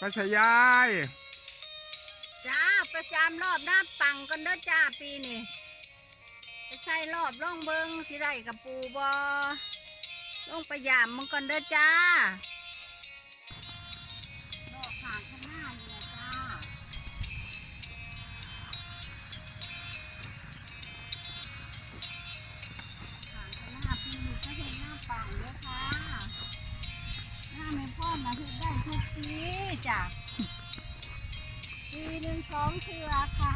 ป้าชายาย จ้าประจามรอบหน้าปังกันเด้อจ้าปีนี้ไปใส่รอบล่องเบิงสิได้กับปูบอลงไปยามมังกันเด้อจ้า หนึ่งสองเทือค่ะ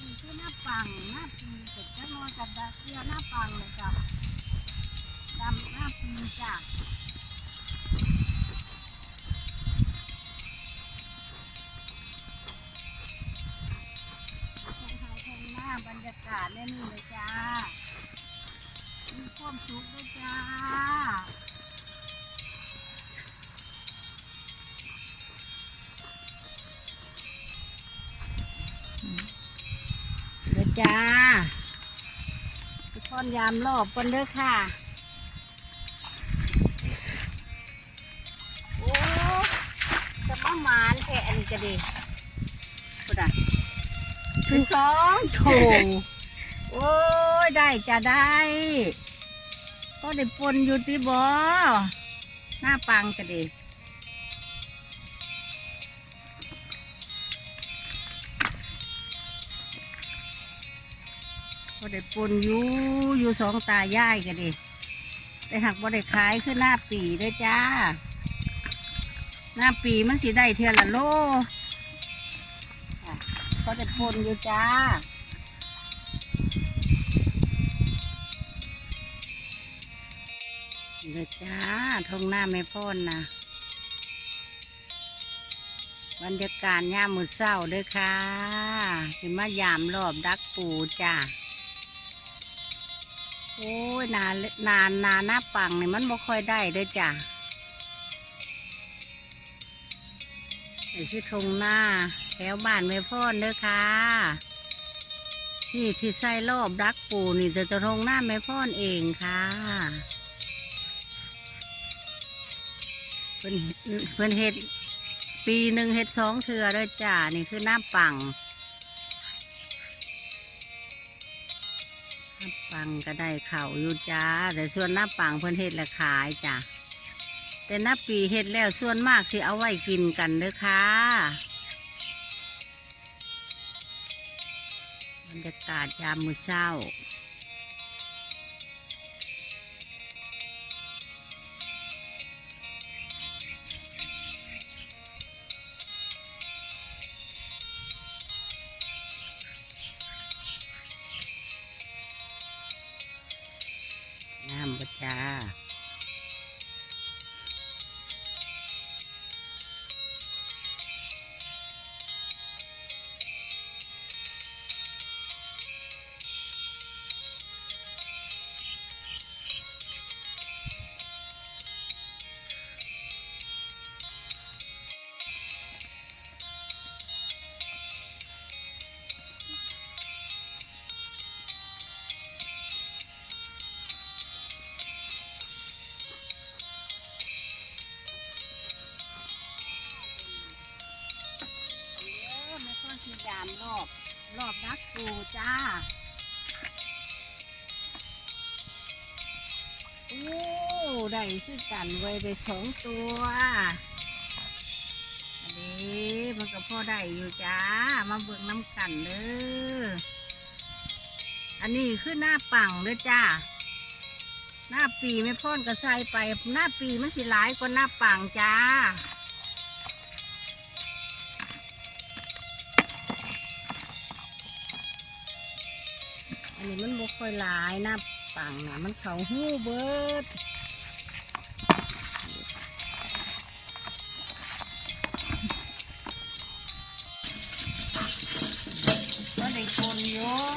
นี่คือหน้าปังหน้าปีเสร็จจะนอนกับดาเทือหน้าปังเลยจ้ะดำหน้าปีจ้ะทาไทยทงหน้าบรรยากาศแน่นี่เลยจ้า มีความสุขด้วยจ้า จ้าทุกคนยามรอบกันเด้อค่ะ โอ้จะมาหมานแค่อันนี้ก็ดีพุดอะถึงสองโถโอ้ยได้จะได้ ก็ได้ปนอยู่ที่บ่หน้าปังก็ดี บ่ได้ปนอยู่อยู่สองตายายกันดิแต่หักบ่ได้ขายคือหน้าปีเด้จ้า หน้าปีมันสิได้เทียละโลก็ได้ปนอยู่จ้าเด้อจ้าทงหน้าไม่พ้นนะบรรยากาศย่ามมือเศร้าเด้อค่ะสิมายามรอบดักปูจ้า โอ้ยนานนานนานหน้าปังนี่มันบ่ค่อยได้เด้อจ้ะไอ้ที่ทงหน้าแถวบ้านไม่พ่อนเด้อค่ะนี่ที่ใส่รอบรักปูนี่จะจะทงหน้าไม่พ่อนเองค่ะเพิ่นเพิ่นเฮ็ดปีหนึ่งเฮ็ดสองเทือเด้อจ้านี่คือหน้าปัง ปังก็ได้เข่าอยู่จ้า แต่ส่วนน้าปังเพิ่นเฮ็ดและขายจ้ะแต่น้าปีเฮ็ดแล้วส่วนมากสิเอาไว้กินกันเด้อค่ะบรรยากาศยามมื้อเช้า อไม่ค่อยที่ยามรอบรอบนักปูจ้าโอ้ได้คือกันไว้ได้สองตัวอันนี้มันก็พ่อได้อยู่จ้า มาเบิ่งน้ำกันเด้ออันนี้คือหน้าปังเด้อจ้าหน้าปีไม่พ่นกระใส่ไปหน้าปีมันสิหลายกว่าหน้าปังจ้า นี้มันบกค่อยลายนะปังนะมันเขาหู้เบิดก็ได้คนเยอะ